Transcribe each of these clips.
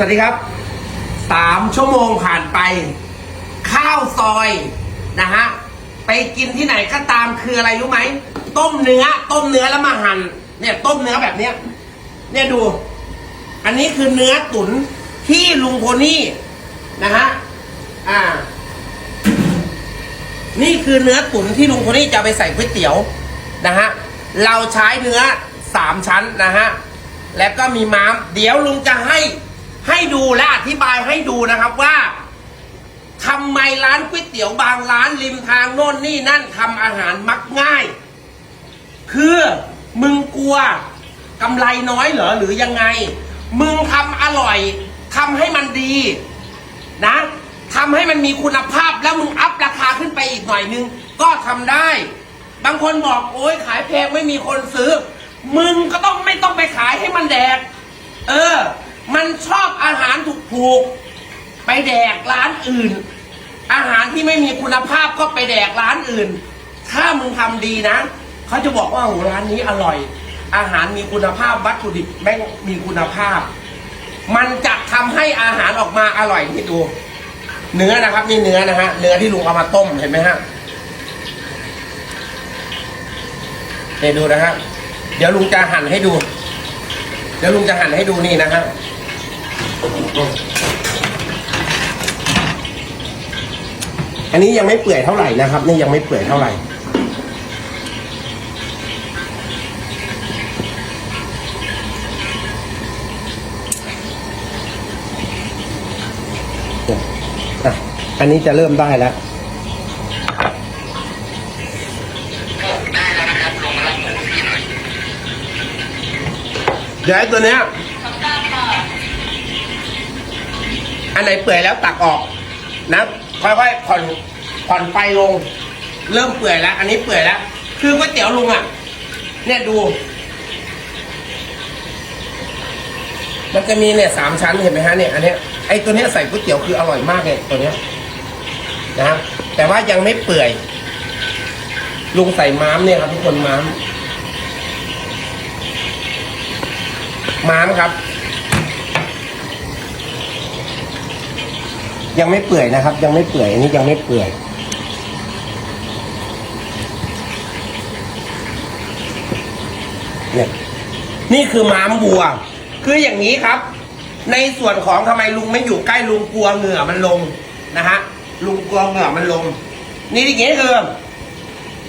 สวัสดีครับสามชั่วโมงผ่านไป ข้าวซอยนะฮะไปกินที่ไหนก็ตามคืออะไรรู้ไหมต้มเนื้อ ต้มเนื้อแล้วมาหั่นเนี่ย ต้มเนื้อแบบเนี้ย เนี่ยดู อันนี้คือเนื้อตุ๋นที่ลุงโพนี่นะฮะอ่า นี่คือเนื้อตุ๋นที่ลุงโพนี่จะไปใส่ก๋วยเตี๋ยวนะฮะเราใช้เนื้อสามชั้นนะฮะแล้วก็มีม้าม เดี๋ยวลุงจะให้ ให้ดูและอธิบายให้ดูนะครับว่าทำไมร้านก๋วยเตี๋ยวบางร้านริมทางโน่นนี่นั่นทำอาหารมักง่าย คือมึงกลัวกำไรน้อยเหรอหรือยังไง มึงทำอร่อยทำให้มันดีนะทำให้มันมีคุณภาพแล้วมึงอัพราคาขึ้นไปอีกหน่อยนึง ก็ทำได้ บางคนบอกโอ้ยขายแพงไม่มีคนซื้อ มึงก็ต้องไม่ต้องไปขายให้มันแดก เออ มันชอบอาหารถูกๆไปแดกร้านอื่น อาหารที่ไม่มีคุณภาพก็ไปแดกร้านอื่น ถ้ามึงทำดีนะเขาจะบอกว่าโอ้โหร้านนี้อร่อย อาหารมีคุณภาพวัตถุดิบแม่งมีคุณภาพ มันจะทำให้อาหารออกมาอร่อยที่ดู เนื้อนะครับนี่เนื้อนะฮะเนื้อที่ลุงเอามาต้มเห็นไหมฮะเดี๋ยวดูนะฮะเดี๋ยวลุงจะหั่นให้ดู เดี๋ยวลุงจะหั่นให้ดูนี่นะฮะ อันนี้ยังไม่เปื่อยเท่าไหร่นะครับ นี่ยังไม่เปื่อยเท่าไหร่อะอันนี้จะเริ่มได้แล้วได้แล้วนะครับลงมารับหมูพี่หน่อยเดี๋ยวไอ้ตัวเนี้ย อันไหนเปื่อยแล้วตักออกนะค่อยๆผ่อนผ่อนไฟลง เริ่มเปื่อยแล้ว อันนี้เปื่อยแล้วคือก๋วยเตี๋ยวลุงอะ เนี่ยดู มันจะมีเนี่ยสามชั้นเห็นไหมฮะเนี่ยอันเนี้ยไอ้ตัวเนี้ยใส่ก๋วยเตี๋ยวคืออร่อยมากเลยตัวเนี้ยนะแต่ว่ายังไม่เปื่อย ลุงใส่ม้ามเนี่ยครับทุกคนม้ามม้ามครับ ยังไม่เปื่อยนะครับ ยังไม่เปื่อย อันนี้ยังไม่เปื่อย เนี่ย นี่คือม้ามวัว คืออย่างนี้ครับ ในส่วนของทำไมลุงไม่อยู่ใกล้ลุงกลัวเหงื่อมันลงนะฮะ ลุงกลัวเหงื่อมันลง นี่อย่างนี้คือ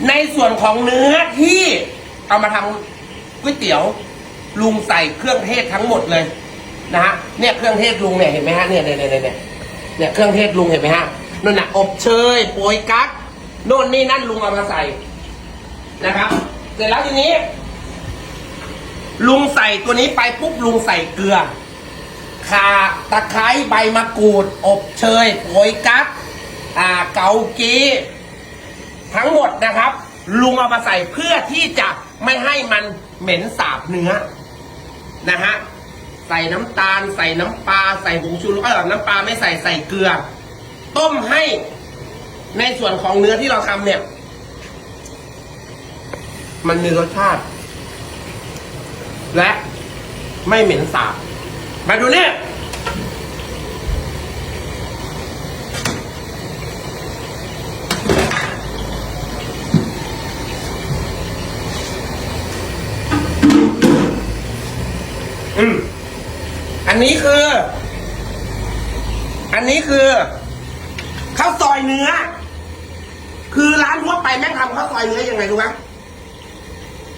ในส่วนของเนื้อที่เอามาทำก๋วยเตี๋ยว ลุงใส่เครื่องเทศทั้งหมดเลยนะฮะ เนี่ยเครื่องเทศลุงเนี่ยเห็นไหมฮะเนี่ยเนี่ยเนี่ยเนี่ย เนี่ยเครื่องเทศลุงเห็นไหมฮะนั่นน่ะอบเชยโปยกั๊กโน่นนี่นั่นลุงเอามาใส่นะครับ เสร็จแล้วทีนี้ ลุงใส่ตัวนี้ไปปุ๊บลุงใส่เกลือข่าตะไคร้ใบมะกรูด อบเชยโปยกั๊กอ่าเกากีทั้งหมดนะครับ ลุงเอามาใส่เพื่อที่จะไม่ให้มันเหม็นสาบเนื้อนะฮะ ใส่น้ำตาล ใส่น้ำปลาใส่ผงชูรสเออน้ำปลาไม่ใส่ใส่เกลือ ต้มให้ในส่วนของเนื้อที่เราทำเนี่ย มันมีรสชาติ และไม่เหม็นสาบ มาดูเนี่ยอืม อันนี้คือ อันนี้คือข้าวซอยเนื้อ คือร้านทั่วไปแม่งทำข้าวซอยเนื้อยังไงรู้ไหม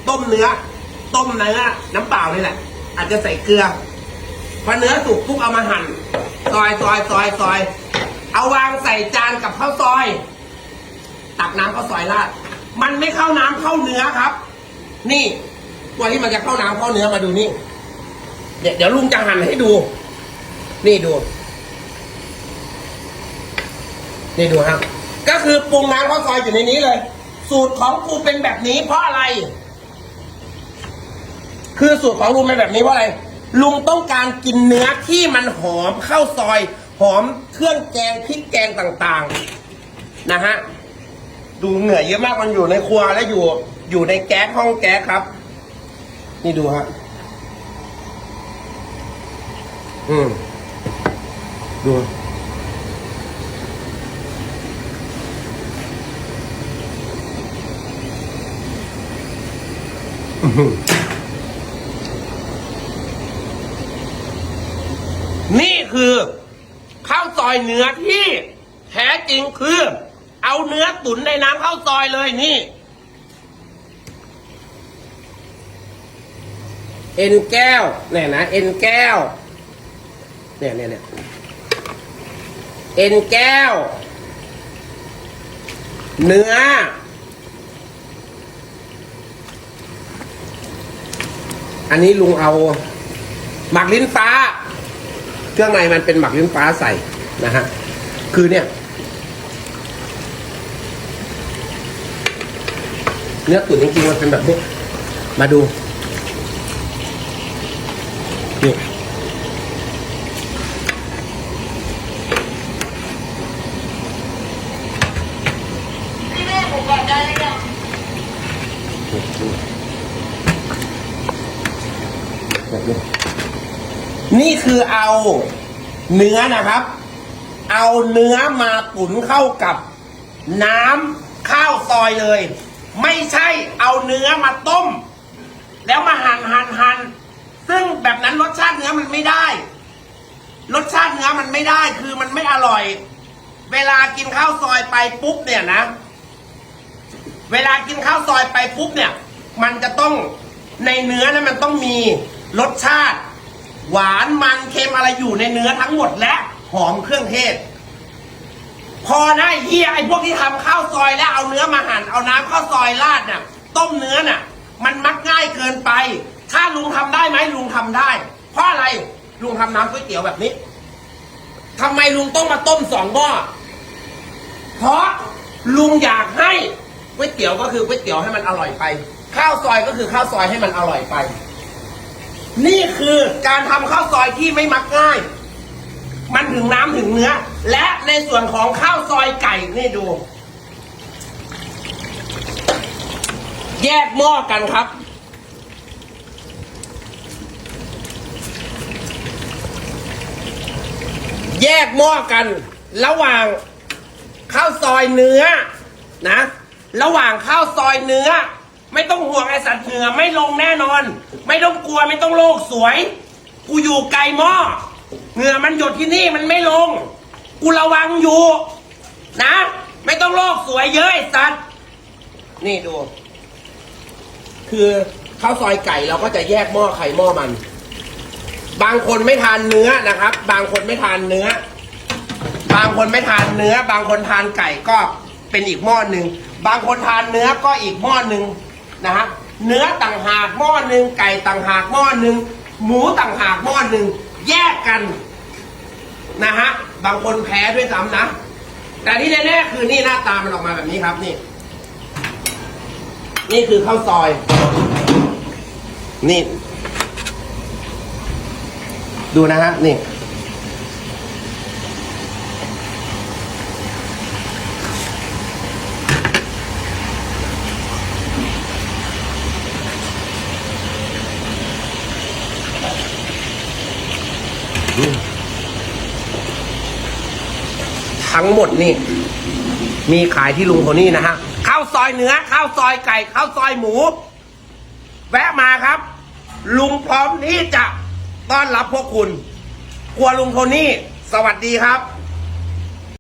ต้มเนื้อ ต้มเนื้อน้ำเปล่านี่แหละ อาจจะใส่เกลือพอเนื้อสุกปุ๊บเอามาหั่นซอยซอยซอยซอย เอาวางใส่จานกับข้าวซอย ตักน้ำข้าวซอยราดมันไม่เข้าน้ำเข้าเนื้อครับ นี่ตัวที่มันจะเข้าน้ำเข้าเนื้อมาดูนี่ เดี๋ยวเดี๋ยวลุงจะหั่นให้ดู นี่ดู นี่ดูครับ ก็คือปรุงน้ำข้าวซอยอยู่ในนี้เลย สูตรของกูเป็นแบบนี้เพราะอะไร คือสูตรของลุงเป็นแบบนี้เพราะอะไร ลุงต้องการกินเนื้อที่มันหอมข้าวซอย หอมเครื่องแกงพริกแกงต่างๆ นะฮะ ดูเหนื่อยเยอะมากมันอยู่ในครัวและอยู่ อยู่ในแก๊สห้องแก๊สครับ นี่ดูฮะ อืมดูอื้อหือนี่คือข้าวซอยเนื้อที่แท้จริงคือ เอาเนื้อตุ๋นในน้ำข้าวซอยเลยนี่ เอ็นแก้วเนี่ยนะ เอ็นแก้ว เนี่ยเนี่ยเนี่ยเอ็นแก้ว เนื้อ อันนี้ลุงเอา หมักลิ้นฟ้า เครื่องในมันเป็นหมักลิ้นฟ้าใส่นะฮะ คือเนี่ย เนื้อตุ๋นจริงๆมันเป็นแบบนี้ มาดู นี่ พี่แม่ผมบอกได้เลยยัง นี่คือเอาเนื้อนะครับ เอาเนื้อมาตุ๋นเข้ากับน้ำข้าวซอยเลย ไม่ใช่เอาเนื้อมาต้ม แล้วมาหั่นหั่นหั่นซึ่งแบบนั้นรสชาติเนื้อมันไม่ได้ รสชาติเนื้อมันไม่ได้คือมันไม่อร่อย เวลากินข้าวซอยไปปุ๊บเนี่ยนะ เวลากินข้าวซอยไปปุ๊บเนี่ย มันจะต้องในเนื้อนะมันต้องมีรสชาติ หวานมันเค็มอะไรอยู่ในเนื้อทั้งหมดและหอมเครื่องเทศ พอนะเฮียไอ้พวกที่ทำข้าวซอยแล้วเอาเนื้อมาหั่นเอาน้ำข้าวซอยราดน่ะ ต้มเนื้อน่ะ มันมักง่ายเกินไป ถ้าลุงทำได้ไหมลุงทำได้ เพราะอะไรลุงทำน้ำก๋วยเตี๋ยวแบบนี้ทำไมลุงต้องมาต้มสองหม้อเพราะลุงอยากให้ก๋วยเตี๋ยวก็คือก๋วยเตี๋ยวให้มันอร่อยไป ข้าวซอยก็คือข้าวซอยให้มันอร่อยไป นี่คือการทำข้าวซอยที่ไม่มักง่าย มันถึงน้ำถึงเนื้อ และในส่วนของข้าวซอยไก่นี่ดู แยกหม้อกันครับ แยกหม้อกัน ระหว่างข้าวซอยเนื้อนะ ระหว่างข้าวซอยเนื้อ ไม่ต้องห่วงไอสัตว์เหงื่อไม่ลงแน่นอน ไม่ต้องกลัวไม่ต้องโลกสวย กูอยู่ไกลหม้อเหงื่อมันหยดที่นี่มันไม่ลง กูระวังอยู่ นะ ไม่ต้องโลกสวยเยอะไอสัตว์นี่ดู คือข้าวซอยไก่เราก็จะแยกหม้อไข่หม้อมัน บางคนไม่ทานเนื้อนะครับ บางคนไม่ทานเนื้อ บางคนไม่ทานเนื้อ บางคนทานไก่ก็เป็นอีกหม้อหนึ่งบางคนทานเนื้อก็อีกหม้อหนึ่ง นะฮะเนื้อต่างหากหม้อหนึ่งไก่ต่างหากหม้อหนึ่งหมูต่างหากหม้อหนึ่งแยกกันนะฮะบางคนแพ้ด้วยซ้ำนะ แต่ที่แน่ๆคือนี่หน้าตามันออกมาแบบนี้ครับนี่ นี่คือข้าวซอย นี่ ดูนะฮะนี่ ทั้งหมดนี่ มีขายที่ลุงโทนี่นะฮะข้าวซอยเนื้อข้าวซอยไก่ข้าวซอยหมู แวะมาครับ ลุงพร้อมที่จะต้อนรับพวกคุณ ครัวลุงโทนี่ สวัสดีครับ